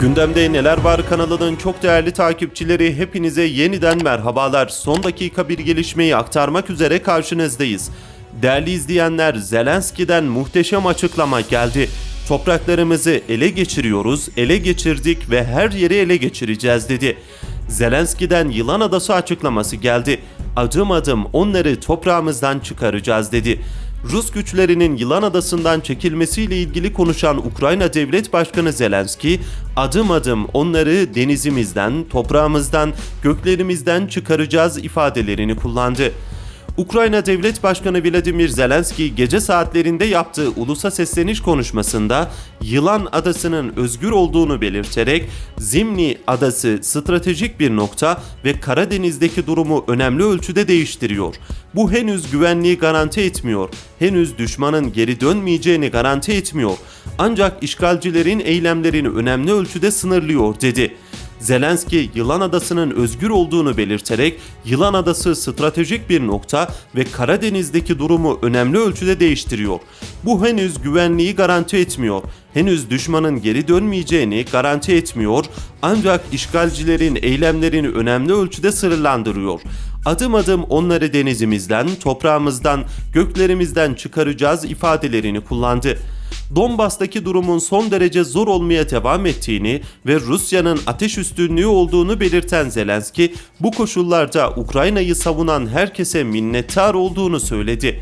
Gündemde Neler Var kanalının çok değerli takipçileri hepinize yeniden merhabalar. Son dakika bir gelişmeyi aktarmak üzere karşınızdayız. Değerli izleyenler Zelenski'den muhteşem açıklama geldi. Topraklarımızı ele geçiriyoruz, ele geçirdik ve her yeri ele geçireceğiz dedi. Zelenski'den Yılan Adası açıklaması geldi. Adım adım onları toprağımızdan çıkaracağız dedi. Rus güçlerinin Yılan Adası'ndan çekilmesiyle ilgili konuşan Ukrayna Devlet Başkanı Zelenski, adım adım onları denizimizden, toprağımızdan, göklerimizden çıkaracağız ifadelerini kullandı. Ukrayna Devlet Başkanı Vladimir Zelenski gece saatlerinde yaptığı ulusa sesleniş konuşmasında Yılan Adası'nın özgür olduğunu belirterek Zimni Adası stratejik bir nokta ve Karadeniz'deki durumu önemli ölçüde değiştiriyor. Bu henüz güvenliği garanti etmiyor. Henüz düşmanın geri dönmeyeceğini garanti etmiyor. Ancak işgalcilerin eylemlerini önemli ölçüde sınırlıyor dedi. Zelenski Yılan Adası'nın özgür olduğunu belirterek Yılan Adası stratejik bir nokta ve Karadeniz'deki durumu önemli ölçüde değiştiriyor. Bu henüz güvenliği garanti etmiyor. Henüz düşmanın geri dönmeyeceğini garanti etmiyor ancak işgalcilerin eylemlerini önemli ölçüde sınırlandırıyor. Adım adım onları denizimizden, toprağımızdan, göklerimizden çıkaracağız ifadelerini kullandı. Donbas'taki durumun son derece zor olmaya devam ettiğini ve Rusya'nın ateş üstünlüğü olduğunu belirten Zelenski, bu koşullarda Ukrayna'yı savunan herkese minnettar olduğunu söyledi.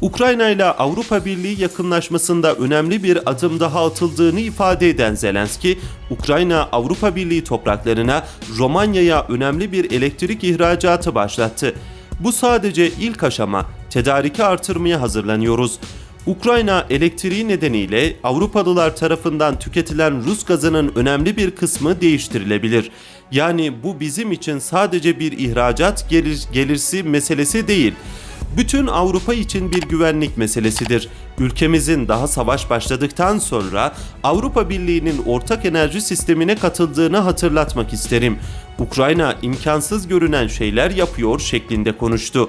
Ukrayna ile Avrupa Birliği yakınlaşmasında önemli bir adım daha atıldığını ifade eden Zelenski, Ukrayna Avrupa Birliği topraklarına Romanya'ya önemli bir elektrik ihracatı başlattı. Bu sadece ilk aşama. Tedariki artırmaya hazırlanıyoruz. Ukrayna elektriği nedeniyle Avrupalılar tarafından tüketilen Rus gazının önemli bir kısmı değiştirilebilir. Yani bu bizim için sadece bir ihracat gelir, gelirsi meselesi değil. Bütün Avrupa için bir güvenlik meselesidir. Ülkemizin daha savaş başladıktan sonra Avrupa Birliği'nin ortak enerji sistemine katıldığını hatırlatmak isterim. Ukrayna imkansız görünen şeyler yapıyor şeklinde konuştu.